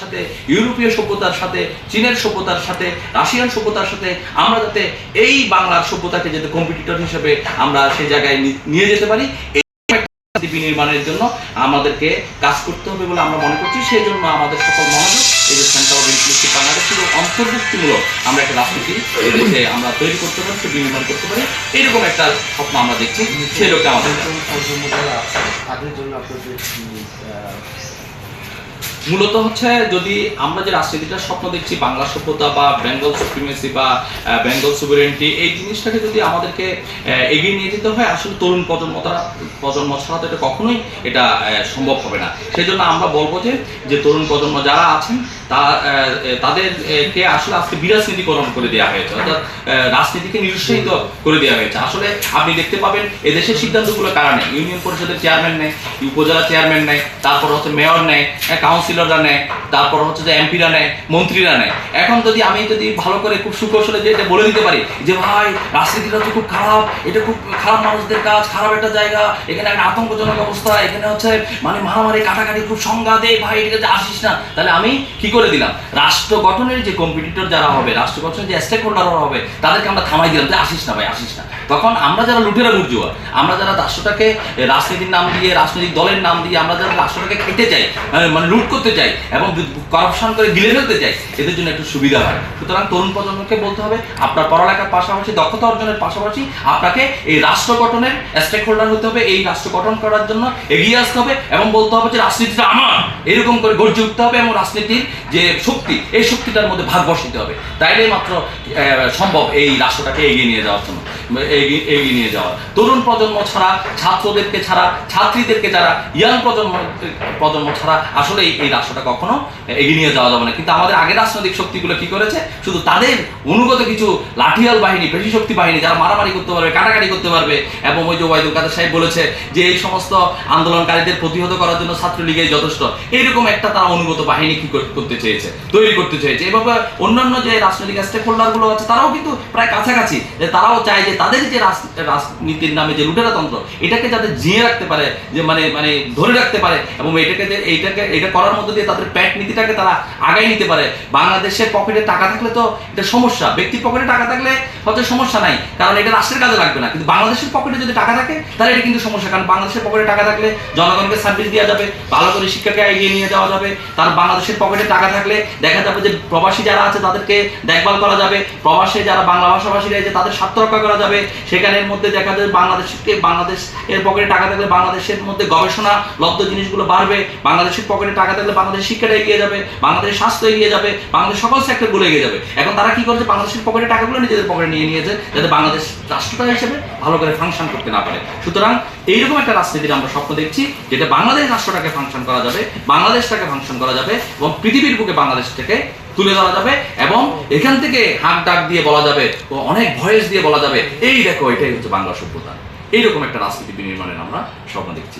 সাথে ইউরোপীয় সভ্যতার সাথে চীনের সভ্যতার সাথে রাশিয়ান সভ্যতার সাথে আমরা যাতে এই বাংলার সভ্যতাকে যাতে কম্পিটিটর হিসেবে আমরা সেই জায়গায় নিয়ে যেতে পারি বিনির্মাণের জন্য আমাদেরকে কাজ করতে হবে বলে আমরা মনে করছি। সেই জন্য আমাদের সকল মনোযোগ এই যে সেন্টার অফ ইনক্লুসিভ বাংলাদেশ শুধু অন্তর্ভুক্তিমূলক আমরা একটা রাজনীতি এদেশে আমরা তৈরি করতে পারি সে বিনির্মাণ করতে পারি। এরকম একটা স্বপ্ন আমরা দেখছি সেই লোকটা আমাদের জন্য আপনাদের মূলত হচ্ছে যদি আমরা যে রাজনীতিটার স্বপ্ন দেখছি বাংলা সভ্যতা বা বেঙ্গল সুপ্রিমেসি বা বেঙ্গল সুভারেন্টি এই জিনিসটাকে যদি আমাদেরকে এগিয়ে নিয়ে যেতে হয় আসলে তরুণ প্রজন্ম তারা প্রজন্ম ছাড়া তো এটা কখনোই এটা সম্ভব হবে না। সেই জন্য আমরা বলব যে যে তরুণ প্রজন্ম যারা আছেন তা তাদেরকে আসলে আজকে বিরাজনীতিকরণ করে দেওয়া হয়েছে অর্থাৎ রাজনীতিকে নিরুৎসাহিত করে দেওয়া হয়েছে। আসলে আপনি দেখতে পাবেন এদেশের সিদ্ধান্তগুলো কারা নেয়? ইউনিয়ন পরিষদের চেয়ারম্যান নেয় উপজেলা চেয়ারম্যান নেয় তারপর হচ্ছে মেয়র নেয় হ্যাঁ, কাউন্সিলররা নেয় তারপর হচ্ছে যে এমপিরা নেয় মন্ত্রীরা নেয়। এখন যদি আমি যদি ভালো করে খুব সুকৌশলে যে এটা বলে দিতে পারি যে ভাই রাজনীতিটা তো খুব খারাপ এটা খুব খারাপ মানুষদের কাজ খারাপ একটা জায়গা এখানে একটা আতঙ্কজনক অবস্থা এখানে হচ্ছে মানে মারামারি কাটাকাটি খুব সংঘাত এই ভাই এটাকে আসিস না। তাহলে আমি কি করে দিলাম? রাষ্ট্র গঠনের যে কম্পিটিটর যারা হবে রাষ্ট্র গঠনের যে স্টেক হোল্ডাররা হবে তাদেরকে আমরা থামাই দিলাম যে আসিস না ভাই আসিস না। তখন আমরা যারা লুটেরা বুর্জুয়া আমরা যারা রাষ্ট্রটাকে রাজনীতির নাম দিয়ে রাজনৈতিক দলের নাম দিয়ে আমরা যারা রাষ্ট্রটাকে চাই আহ, মানে লুট করতে চাই এবং করাপশন করে গিলে ফেলতে চাই, এদের জন্য একটু সুবিধা হয়। সুতরাং তরুণ প্রজন্মকে বলতে হবে, আপনার পড়ালেখার পাশাপাশি, দক্ষতা অর্জনের পাশাপাশি আপনাকে এই রাষ্ট্র গঠনের স্টেক হোল্ডার হতে হবে, এই রাষ্ট্র গঠন করার জন্য এগিয়ে আসতে হবে এবং বলতে হবে যে রাজনীতিটা আমার। এরকম করে গর্জে উঠতে হবে এবং রাজনীতির যে শক্তি, এই শক্তিটার মধ্যে ভাগ বসাতে হবে। তাইলে মাত্র সম্ভব এই রাষ্ট্রটাকে এগিয়ে নিয়ে যাওয়ার জন্য। এগিয়ে এগিয়ে নিয়ে যাওয়া। তরুণ প্রজন্ম ছাড়া, ছাত্রদেরকে ছাড়া, ছাত্রীদেরকে যারা, ইয়াং প্রজন্ম প্রজন্ম ছাড়া আসলে এই- রাষ্ট্রটা কখনো এগিয়ে নিয়ে যাওয়া যাবে না। কিন্তু আমাদের আগের রাজনৈতিক শক্তিগুলো কি করেছে? শুধু তাদের অনুগত কিছু লাঠিয়াল বাহিনী, পেশি শক্তি বাহিনী যারা মারামারি করতে পারবে, কাটাকাটি করতে পারবে। এবং ওই যে ওয়াইদুল কাদের সাহেব বলেছে যে এই সমস্ত আন্দোলনকারীদের প্রতিহত করার জন্য ছাত্রলীগের যথেষ্ট। এইরকম একটা তারা অনুগত বাহিনী কি করতে চেয়েছে, তৈরি করতে চেয়েছে। এভাবে অন্যান্য যে রাজনৈতিক স্টেক হোল্ডারগুলো আছে, তারাও কিন্তু প্রায় কাছাকাছি। যে তারাও চায় যে তাদের যে রাজ- রাজনীতির নামে যে লুটেরা তন্ত্র, এটাকে যাতে জিয়ে রাখতে পারে, যে মানে মানে ধরে রাখতে পারে, এবং এটাকে যে, এইটাকে, এটা করার মধ্যে দিয়ে তাদের প্যাট নীতিটাকে তারা আগাই নিতে পারে। বাংলাদেশের পকেটে টাকা থাকলে তো এটা সমস্যা। ব্যক্তির পকেটে টাকা থাকলে হয়তো সমস্যা নাই, কারণ এটা রাষ্ট্রের কাজে লাগবে না। কিন্তু বাংলাদেশের পকেটে যদি টাকা থাকে, তাহলে এটা কিন্তু সমস্যা। কারণ বাংলাদেশের পকেটে টাকা থাকলে জনগণকে সার্ভিস দেওয়া যাবে, ভালো করে শিক্ষাকে এগিয়ে নিয়ে যাওয়া যাবে। তার বাংলাদেশের পকেটে টাকা থাকলে দেখা যাবে যে প্রবাসী যারা আছে, তাদেরকে দেখভাল করা যাবে। প্রবাসে যারা বাংলা ভাষাভাষী রয়েছে তাদের স্বার্থ রক্ষা করা যাবে। সেখানের মধ্যে দেখা যাবে বাংলাদেশকে বাংলাদেশ এর পকেটে টাকা থাকলে বাংলাদেশের মধ্যে গবেষণা লব্ধ জিনিসগুলো বাড়বে। বাংলাদেশের পকেটে টাকা থাকলে বাংলাদেশের শিক্ষাটা এগিয়ে যাবে, বাংলাদেশের স্বাস্থ্য এগিয়ে যাবে বাংলাদেশ সকল সেক্টরগুলো এগিয়ে যাবে। এখন তারা কি করছে? বাংলাদেশের পকেটে টাকাগুলো নিজেদের পকেটে নিয়ে নিয়েছে যাতে বাংলাদেশ রাষ্ট্রটা হিসেবে ভালো করে ফাংশন করতে না পারে। সুতরাং এইরকম একটা রাজনীতির আমরা স্বপ্ন দেখছি, যেটা বাংলাদেশ রাষ্ট্রটাকে ফাংশন করা যাবে, বাংলাদেশটাকে ফাংশন করা যাবে এবং পৃথিবীর বুকে বাংলাদেশটাকে তুলে ধরা যাবে এবং এখান থেকে হাত ডাক দিয়ে বলা যাবে ও অনেক ভয়েস দিয়ে বলা যাবে। এই দেখো, এটাই হচ্ছে বাংলা সভ্যতা। এইরকম একটা রাজনীতি বিনির্মাণের আমরা স্বপ্ন দেখছি।